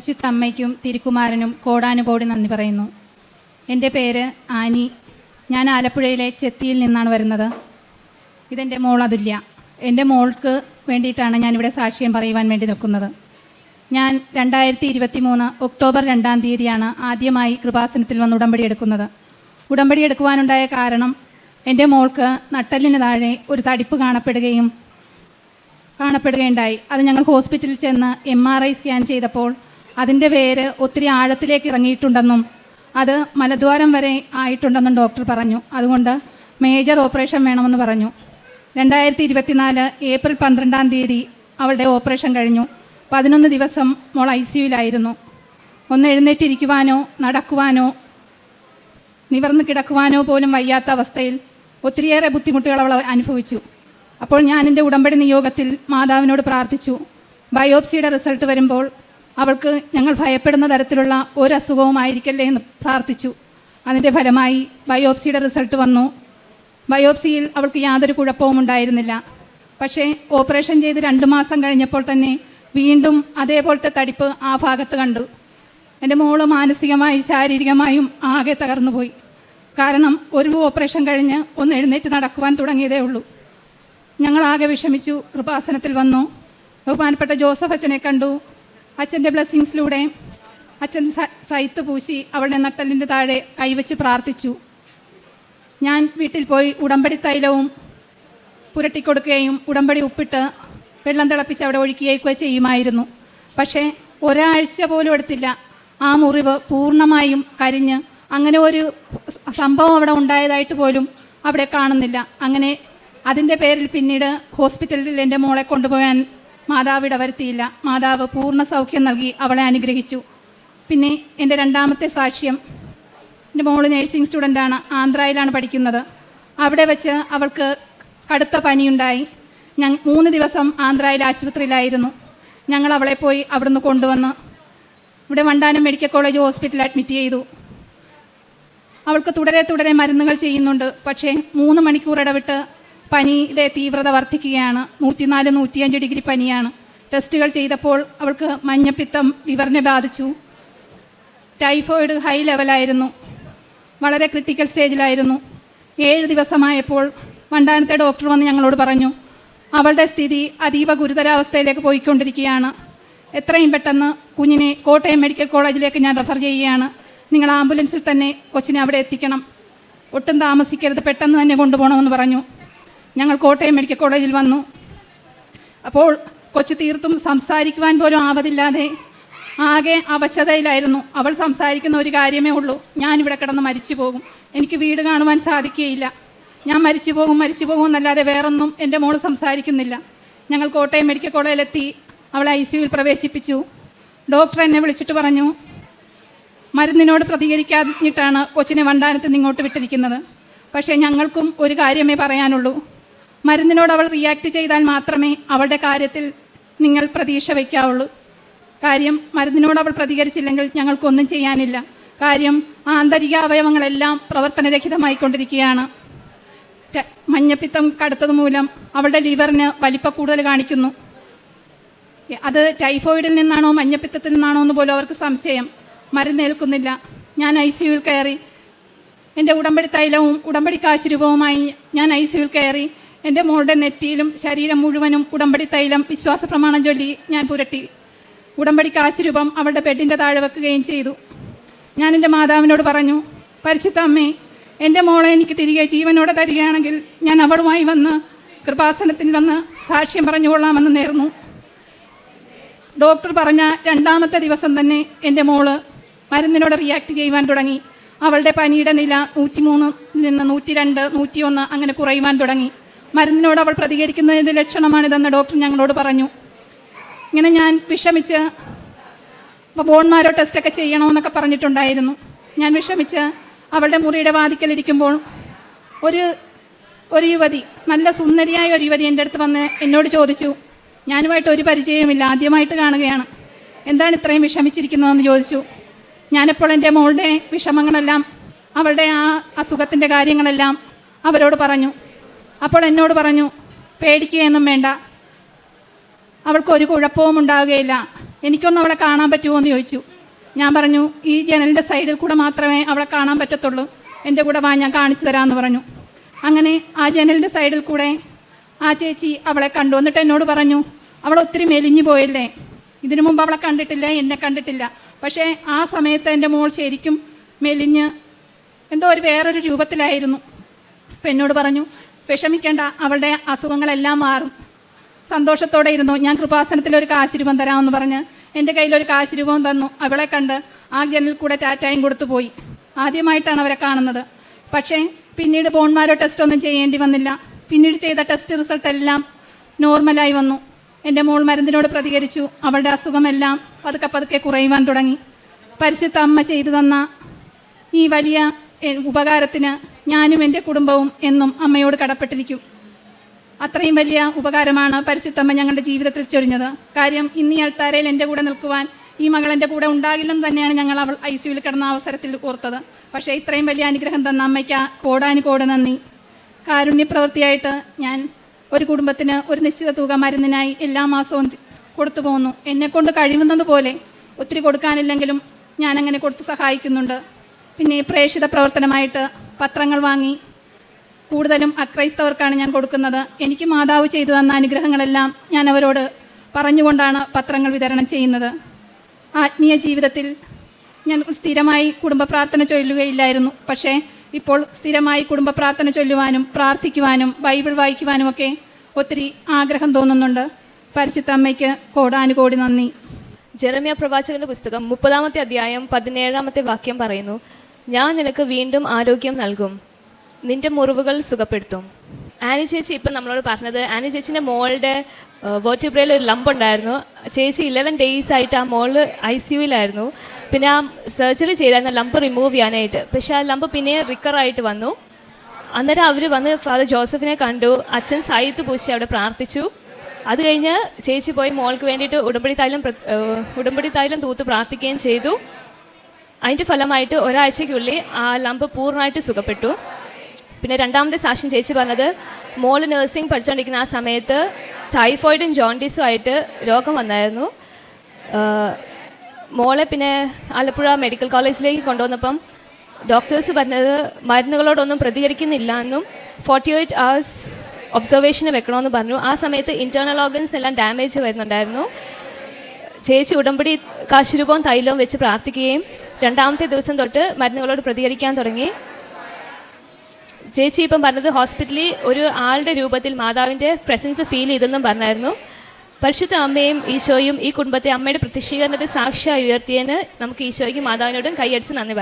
പരിശുദ്ധ അമ്മയ്ക്കും തിരുക്കുമാരനും കോടാനുകോടി നന്ദി പറയുന്നു. എന്റെ പേര് ആനി. ഞാൻ ആലപ്പുഴയിലെ ചെത്തിയിൽ നിന്നാണ് വരുന്നത്. ഇതെന്റെ മോൾ അതുല്യ. എന്റെ മോൾക്ക് വേണ്ടിയിട്ടാണ് ഞാനിവിടെ സാക്ഷ്യം പറയുവാൻ വേണ്ടി നിൽക്കുന്നത്. ഞാൻ രണ്ടായിരത്തി ഇരുപത്തി മൂന്ന് ഒക്ടോബർ രണ്ടാം തീയതിയാണ് ആദ്യമായി കൃപാസനത്തിൽ വന്ന് ഉടമ്പടി എടുക്കുന്നത്. ഉടമ്പടി എടുക്കുവാനുണ്ടായ കാരണം എന്റെ മോൾക്ക് നട്ടലിന് താഴെ ഒരു തടിപ്പ് കാണപ്പെടുകയും കാണപ്പെടുകയുണ്ടായി. അത് ഞങ്ങൾ ഹോസ്പിറ്റലിൽ ചെന്ന് എം ആർ ഐ സ്കാൻ ചെയ്തപ്പോൾ അതിന്റെ പേര് ഒത്തിരി ആഴത്തിലേക്ക് ഇറങ്ങിയിട്ടുണ്ടെന്നും അത് മലദ്വാരം വരെ ആയിട്ടുണ്ടെന്നും ഡോക്ടർ പറഞ്ഞു. അതുകൊണ്ട് മേജർ ഓപ്പറേഷൻ വേണമെന്ന് പറഞ്ഞു. രണ്ടായിരത്തി ഇരുപത്തിനാല് ഏപ്രിൽ പന്ത്രണ്ടാം തീയതി അവളുടെ ഓപ്പറേഷൻ കഴിഞ്ഞു. പതിനൊന്ന് ദിവസം മോൾ ഐ സിയുലായിരുന്നു ഒന്ന് എഴുന്നേറ്റിരിക്കുവാനോ നടക്കുവാനോ നിവർന്ന് കിടക്കുവാനോ പോലും വയ്യാത്ത അവസ്ഥയിൽ ഒത്തിരിയേറെ ബുദ്ധിമുട്ടുകൾ അവൾ അനുഭവിച്ചു. അപ്പോൾ ഞാൻ എന്റെ ഉടമ്പടി നിയോഗത്തിൽ മാതാവിനോട് പ്രാർത്ഥിച്ചു. ബയോപ്സിയുടെ റിസൾട്ട് വരുമ്പോൾ അവൾക്ക് ഞങ്ങൾ ഭയപ്പെടുന്ന തരത്തിലുള്ള ഒരു അസുഖവും ആയിരിക്കല്ലേ എന്ന് പ്രാർത്ഥിച്ചു. അതിന്റെ ഫലമായി ബയോപ്സിയുടെ റിസൾട്ട് വന്നു. ബയോപ്സിയിൽ അവൾക്ക് യാതൊരു കുഴപ്പവും ഉണ്ടായിരുന്നില്ല. പക്ഷേ ഓപ്പറേഷൻ ചെയ്ത് രണ്ട് മാസം കഴിഞ്ഞപ്പോൾ തന്നെ വീണ്ടും അതേപോലത്തെ തടിപ്പ് ആ ഭാഗത്ത് കണ്ടു. എന്റെ മോൾ മാനസികമായി ശാരീരികമായും ആകെ തകർന്നുപോയി. കാരണം ഒരു ഓപ്പറേഷൻ കഴിഞ്ഞ് ഒന്ന് എഴുന്നേറ്റ് നടക്കുവാൻ തുടങ്ങിയതേ ഉള്ളൂ. ഞങ്ങളാകെ വിഷമിച്ചു. കൃപാസനത്തിൽ വന്നു. ബഹുമാനപ്പെട്ട ജോസഫ് അച്ഛനെ കണ്ടു. അച്ഛന്റെ ബ്ലെസ്സിങ്സിലൂടെ അച്ഛൻ സൈത്ത് പൂശി അവളുടെ നട്ടലിന്റെ താഴെ കൈവച്ച് പ്രാർത്ഥിച്ചു. ഞാൻ വീട്ടിൽ പോയി ഉടമ്പടി തൈലവും പുരട്ടിക്കൊടുക്കുകയും ഉടമ്പടി ഉപ്പിട്ട് വെള്ളം തിളപ്പിച്ച് അവിടെ ഒഴിക്കുകയൊക്കെ ചെയ്യുമായിരുന്നു. പക്ഷേ ഒരാഴ്ച പോലും എടുത്തില്ല. ആ മുറിവ് പൂർണമായും കരിഞ്ഞ് അങ്ങനെ ഒരു സംഭവം അവിടെ ഉണ്ടായതായിട്ട് പോലും അവിടെ കാണുന്നില്ല. അങ്ങനെ അതിന്റെ പേരിൽ പിന്നീട് ഹോസ്പിറ്റലിൽ എന്റെ മോളെ കൊണ്ടുപോകാൻ മാതാവ് ഇടവരുത്തിയില്ല മാതാവ് പൂർണ സൗഖ്യം നൽകി അവളെ അനുഗ്രഹിച്ചു. പിന്നെ എന്റെ രണ്ടാമത്തെ സാക്ഷ്യം. എന്റെ മോൾ നേഴ്സിംഗ് സ്റ്റുഡന്റാണ്. ആന്ധ്രയിലാണ് പഠിക്കുന്നത്. അവിടെ വെച്ച് അവൾക്ക് കടുത്ത പനിയുണ്ടായി. ഞങ്ങൾ മൂന്ന് ദിവസം ആന്ധ്രയിൽ ആശുപത്രിയിലായിരുന്നു. ഞങ്ങൾ അവളെ പോയി അവിടുന്ന് കൊണ്ടുവന്ന് ഇവിടെ വണ്ടാനം മെഡിക്കൽ കോളേജ് ഹോസ്പിറ്റലിൽ അഡ്മിറ്റ് ചെയ്തു. അവൾക്ക് തുടരെ തുടരെ മരുന്നുകൾ ചെയ്യുന്നുണ്ട്. പക്ഷേ മൂന്ന് മണിക്കൂർ ഇടവിട്ട് പനിയുടെ തീവ്രത വർദ്ധിക്കുകയാണ് നൂറ്റിനാല് നൂറ്റിയഞ്ച് ഡിഗ്രി പനിയാണ്. ടെസ്റ്റുകൾ ചെയ്തപ്പോൾ അവൾക്ക് മഞ്ഞപ്പിത്തം ലിവറിനെ ബാധിച്ചു. ടൈഫോയിഡ് ഹൈ ലെവലായിരുന്നു. വളരെ ക്രിട്ടിക്കൽ സ്റ്റേജിലായിരുന്നു. ഏഴ് ദിവസമായപ്പോൾ വണ്ടാനത്തെ ഡോക്ടർ വന്ന് ഞങ്ങളോട് പറഞ്ഞു അവളുടെ സ്ഥിതി അതീവ ഗുരുതരാവസ്ഥയിലേക്ക് പോയിക്കൊണ്ടിരിക്കുകയാണ്. എത്രയും പെട്ടെന്ന് കുഞ്ഞിനെ കോട്ടയം മെഡിക്കൽ കോളേജിലേക്ക് ഞാൻ റെഫർ ചെയ്യുകയാണ്. നിങ്ങൾ ആംബുലൻസിൽ തന്നെ കൊച്ചിനെ അവിടെ എത്തിക്കണം. ഒട്ടും താമസിക്കരുത്. പെട്ടെന്ന് തന്നെ കൊണ്ടുപോകണമെന്ന് പറഞ്ഞു. ഞങ്ങൾ കോട്ടയം മെഡിക്കൽ കോളേജിൽ വന്നു. അപ്പോൾ കൊച്ചു തീർത്തും സംസാരിക്കുവാൻ പോലും ആവതില്ലാതെ ആകെ അവശതയിലായിരുന്നു. അവൾ സംസാരിക്കുന്ന ഒരു കാര്യമേ ഉള്ളൂ. ഞാനിവിടെ കിടന്ന് മരിച്ചു പോകും. എനിക്ക് വീട് കാണുവാൻ സാധിക്കുകയില്ല. ഞാൻ മരിച്ചു പോകും മരിച്ചു പോകും എന്നല്ലാതെ വേറൊന്നും എന്റെ മോൾ സംസാരിക്കുന്നില്ല. ഞങ്ങൾ കോട്ടയം മെഡിക്കൽ കോളേജിലെത്തി. അവളെ ഐ സിയുവിൽ പ്രവേശിപ്പിച്ചു. ഡോക്ടർ എന്നെ വിളിച്ചിട്ട് പറഞ്ഞു മരുന്നിനോട് പ്രതികരിക്കാഞ്ഞിട്ടാണ് കൊച്ചിനെ വണ്ടാനത്ത് ഇങ്ങോട്ട് വിട്ടിരിക്കുന്നത്. പക്ഷേ ഞങ്ങൾക്കും ഒരു കാര്യമേ പറയാനുള്ളൂ. മരുന്നിനോട് അവൾ റിയാക്ട് ചെയ്താൽ മാത്രമേ അവളുടെ കാര്യത്തിൽ നിങ്ങൾ പ്രതീക്ഷ വയ്ക്കാവുള്ളൂ. കാര്യം മരുന്നിനോട് അവൾ പ്രതികരിച്ചില്ലെങ്കിൽ ഞങ്ങൾക്കൊന്നും ചെയ്യാനില്ല. കാര്യം ആന്തരിക അവയവങ്ങളെല്ലാം പ്രവർത്തനരഹിതമായിക്കൊണ്ടിരിക്കുകയാണ്. കൊണ്ടിരിക്കുകയാണ് മഞ്ഞപ്പിത്തം കടുത്തത് മൂലം അവളുടെ ലിവറിന് വലിപ്പ കൂടുതൽ കാണിക്കുന്നു. അത് ടൈഫോയിഡിൽ നിന്നാണോ മഞ്ഞപ്പിത്തത്തിൽ നിന്നാണോ എന്ന് പോലും അവർക്ക് സംശയം. മരുന്നേൽക്കുന്നില്ല ഞാൻ ഐ സിയുവിൽ കയറി എന്റെ ഉടമ്പടി തൈലവും ഉടമ്പടി കാശുരൂപവുമായി ഞാൻ ഐ സിയുവിൽ കയറി എന്റെ മോളുടെ നെറ്റിയിലും ശരീരം മുഴുവനും ഉടമ്പടി തൈലം വിശ്വാസ പ്രമാണം ചൊല്ലി ഞാൻ പുരട്ടി. ഉടമ്പടി കാശുരൂപം അവളുടെ ബെഡിന്റെ താഴെ വെക്കുകയും ചെയ്തു. ഞാൻ എന്റെ മാതാവിനോട് പറഞ്ഞു പരിശുദ്ധ അമ്മേ എന്റെ മോളെ എനിക്ക് തിരികെ ജീവനോടെ തരികയാണെങ്കിൽ ഞാൻ അവളുമായി വന്ന് കൃപാസനത്തിൽ വന്ന് സാക്ഷ്യം പറഞ്ഞുകൊള്ളാമെന്ന് നേർന്നു. ഡോക്ടർ പറഞ്ഞ രണ്ടാമത്തെ ദിവസം തന്നെ എന്റെ മോൾ മരുന്നിനോട് റിയാക്ട് ചെയ്യുവാൻ തുടങ്ങി. അവളുടെ പനിയുടെ നില നൂറ്റിമൂന്ന് നിന്ന് നൂറ്റി രണ്ട് നൂറ്റിയൊന്ന് അങ്ങനെ കുറയുവാൻ തുടങ്ങി. മരുന്നിനോട് അവൾ പ്രതികരിക്കുന്നതിന്റെ ലക്ഷണമാണിതെന്ന് ഡോക്ടർ ഞങ്ങളോട് പറഞ്ഞു. ഇങ്ങനെ ഞാൻ വിഷമിച്ച് അപ്പോൾ ബോൺമാരോ ടെസ്റ്റൊക്കെ ചെയ്യണമെന്നൊക്കെ പറഞ്ഞിട്ടുണ്ടായിരുന്നു. ഞാൻ വിഷമിച്ച് അവളുടെ മുറിയുടെ വാതിക്കലിരിക്കുമ്പോൾ ഒരു ഒരു യുവതി നല്ല സുന്ദരിയായ ഒരു യുവതി എന്റെ അടുത്ത് വന്ന് എന്നോട് ചോദിച്ചു. ഞാനുമായിട്ട് ഒരു പരിചയവുമില്ല ആദ്യമായിട്ട് കാണുകയാണ്. എന്താണ് ഇത്രയും വിഷമിച്ചിരിക്കുന്നതെന്ന് ചോദിച്ചു. ഞാനിപ്പോൾ എന്റെ മോളുടെ വിഷമങ്ങളെല്ലാം അവളുടെ ആ അസുഖത്തിന്റെ കാര്യങ്ങളെല്ലാം അവരോട് പറഞ്ഞു. അപ്പോൾ എന്നോട് പറഞ്ഞു പേടിക്കുകയൊന്നും വേണ്ട. അവൾക്ക് ഒരു കുഴപ്പവും ഉണ്ടാവുകയില്ല. എനിക്കൊന്നും അവളെ കാണാൻ പറ്റുമോ എന്ന് ചോദിച്ചു. ഞാൻ പറഞ്ഞു ഈ ജനലിന്റെ സൈഡിൽ കൂടെ മാത്രമേ അവളെ കാണാൻ പറ്റത്തുള്ളൂ. എന്റെ കൂടെ വാ ഞാൻ കാണിച്ചു തരാമെന്ന് പറഞ്ഞു. അങ്ങനെ ആ ജനലിന്റെ സൈഡിൽ കൂടെ ആ ചേച്ചി അവളെ കണ്ടു. എന്നിട്ട് എന്നോട് പറഞ്ഞു അവൾ ഒത്തിരി മെലിഞ്ഞു പോയില്ലേ. ഇതിനു മുമ്പ് അവളെ കണ്ടിട്ടില്ല എന്നെ കണ്ടിട്ടില്ല. പക്ഷേ ആ സമയത്ത് എന്റെ മോൾ ശരിക്കും മെലിഞ്ഞ് എന്തോ ഒരു വേറൊരു രൂപത്തിലായിരുന്നു. അപ്പം എന്നോട് പറഞ്ഞു വിഷമിക്കേണ്ട അവളുടെ അസുഖങ്ങളെല്ലാം മാറും. സന്തോഷത്തോടെ ഇരുന്നു. ഞാൻ കൃപാസനത്തിൽ ഒരു കാശ് രൂപം തരാമെന്ന് പറഞ്ഞ് എന്റെ കയ്യിൽ ഒരു കാശ് രൂപവും തന്നു. അവളെ കണ്ട് ആ ജനലിൽ കൂടെ ടാറ്റായും കൊടുത്തു പോയി. ആദ്യമായിട്ടാണ് അവരെ കാണുന്നത്. പക്ഷേ പിന്നീട് ബോൺമാരോ ടെസ്റ്റ് ഒന്നും ചെയ്യേണ്ടി വന്നില്ല. പിന്നീട് ചെയ്ത ടെസ്റ്റ് റിസൾട്ട് എല്ലാം നോർമലായി വന്നു. എന്റെ മോൾ മരുന്നിനോട് പ്രതികരിച്ചു. അവളുടെ അസുഖമെല്ലാം പതുക്കെ പതുക്കെ കുറയുവാൻ തുടങ്ങി. പരിശുദ്ധ അമ്മ ചെയ്തു തന്ന ഈ വലിയ ഉപകാരത്തിന് ഞാനും എന്റെ കുടുംബവും എന്നും അമ്മയോട് കടപ്പെട്ടിരിക്കും. അത്രയും വലിയ ഉപകാരമാണ് പരിശുദ്ധമ്മ ഞങ്ങളുടെ ജീവിതത്തിൽ ചൊരിഞ്ഞത്. കാര്യം ഇന്ന് അൾത്താരയിൽ എന്റെ കൂടെ നിൽക്കുവാൻ ഈ മകൾ എന്റെ കൂടെ ഉണ്ടാകില്ലെന്ന് തന്നെയാണ് ഞങ്ങൾ അവൾ ഐ സിയുവിൽ കിടന്ന അവസരത്തിൽ ഓർത്തത്. പക്ഷേ ഇത്രയും വലിയ അനുഗ്രഹം തന്ന അമ്മയ്ക്ക് കോടാനുകോട് നന്ദി. കാരുണ്യപ്രവൃത്തിയായിട്ട് ഞാൻ ഒരു കുടുംബത്തിന് ഒരു നിശ്ചിത തുക മരുന്നിനായി എല്ലാ മാസവും കൊടുത്തു പോകുന്നു എന്നെക്കൊണ്ട് കഴിയുന്നത് പോലെ ഒത്തിരി കൊടുക്കാനില്ലെങ്കിലും ഞാനങ്ങനെ കൊടുത്ത് സഹായിക്കുന്നുണ്ട്. പിന്നെ പ്രേക്ഷിത പ്രവർത്തനമായിട്ട് പത്രങ്ങൾ വാങ്ങി. കൂടുതലും അക്രൈസ്തവർക്കാണ് ഞാൻ കൊടുക്കുന്നത്. എനിക്ക് മാതാവ് ചെയ്തു തന്ന അനുഗ്രഹങ്ങളെല്ലാം ഞാൻ അവരോട് പറഞ്ഞുകൊണ്ടാണ് പത്രങ്ങൾ വിതരണം ചെയ്യുന്നത്. ആത്മീയ ജീവിതത്തിൽ ഞാൻ സ്ഥിരമായി കുടുംബ പ്രാർത്ഥന ചൊല്ലുകയില്ലായിരുന്നു. പക്ഷേ ഇപ്പോൾ സ്ഥിരമായി കുടുംബ പ്രാർത്ഥന ചൊല്ലുവാനും പ്രാർത്ഥിക്കുവാനും ബൈബിൾ വായിക്കുവാനും ഒക്കെ ഒത്തിരി ആഗ്രഹം തോന്നുന്നുണ്ട്. പരിശുദ്ധ അമ്മയ്ക്ക് കോടാനുകോടി നന്ദി. ജെറമിയ പ്രവാചകന്റെ പുസ്തകം മുപ്പതാമത്തെ അധ്യായം പതിനേഴാമത്തെ വാക്യം പറയുന്നു. ഞാൻ നിനക്ക് വീണ്ടും ആരോഗ്യം നൽകും. നിന്റെ മുറിവുകൾ സുഖപ്പെടുത്തും. ആനി ചേച്ചി ഇപ്പം നമ്മളോട് പറഞ്ഞത് ആനി ചേച്ചിന്റെ മോളുടെ വേർട്ടിബ്രയിൽ ഒരു ലംബ് ഉണ്ടായിരുന്നു. ചേച്ചി ഇലവൻ ഡേയ്സ് ആയിട്ട് ആ മോൾ ഐ സി യുയിലായിരുന്നു പിന്നെ ആ സർജറി ചെയ്തായിരുന്നു ലംബ് റിമൂവ് ചെയ്യാനായിട്ട്. പക്ഷേ ആ ലംബ് പിന്നെ റിക്കറായിട്ട് വന്നു. അന്നേരം അവർ വന്ന് ഫാദർ ജോസഫിനെ കണ്ടു. അച്ഛൻ സായിത്ത് പൂശി അവിടെ പ്രാർത്ഥിച്ചു. അത് കഴിഞ്ഞ് ചേച്ചി പോയി മോൾക്ക് വേണ്ടിയിട്ട് ഉടമ്പടി തൈലം ഉടമ്പടി തൈലം തൂത്ത് പ്രാർത്ഥിക്കുകയും ചെയ്തു. അതിന്റെ ഫലമായിട്ട് ഒരാഴ്ചയ്ക്കുള്ളിൽ ആ ലംബ് പൂർണമായിട്ട് സുഖപ്പെട്ടു. പിന്നെ രണ്ടാമത്തെ സാക്ഷ്യം ചേച്ചി പറഞ്ഞത് മോൾ നഴ്സിംഗ് പഠിച്ചുകൊണ്ടിരിക്കുന്ന ആ സമയത്ത് ടൈഫോയിഡും ജോണ്ടീസും ആയിട്ട് രോഗം വന്നായിരുന്നു. മോളെ പിന്നെ ആലപ്പുഴ മെഡിക്കൽ കോളേജിലേക്ക് കൊണ്ടുവന്നപ്പം ഡോക്ടേഴ്സ് പറഞ്ഞത് മരുന്നുകളോടൊന്നും പ്രതികരിക്കുന്നില്ല എന്നും ഫോർട്ടി എയ്റ്റ് അവേഴ്സ് ഒബ്സർവേഷന് വെക്കണമെന്ന് പറഞ്ഞു. ആ സമയത്ത് ഇന്റേർണൽ ഓർഗൻസ് എല്ലാം ഡാമേജ് വരുന്നുണ്ടായിരുന്നു. ചേച്ചി ഉടമ്പടി കാശുരൂപവും തൈലവും വെച്ച് പ്രാർത്ഥിക്കുകയും രണ്ടാമത്തെ ദിവസം തൊട്ട് മരുന്നുകളോട് പ്രതികരിക്കാൻ തുടങ്ങി. ചേച്ചി ഇപ്പം പറഞ്ഞത് ഹോസ്പിറ്റലിൽ ഒരു ആളുടെ രൂപത്തിൽ മാതാവിന്റെ പ്രസൻസ് ഫീൽ ചെയ്തെന്നും പറഞ്ഞായിരുന്നു. പരിശുദ്ധ അമ്മയും ഈശോയും ഈ കുടുംബത്തെ അമ്മയുടെ പ്രത്യക്ഷീകരണത്തെ സാക്ഷിയായി ഉയർത്തിയതിന് നമുക്ക് ഈശോയ്ക്ക് മാതാവിനോടും കൈയടിച്ച് നന്ദി പറയാം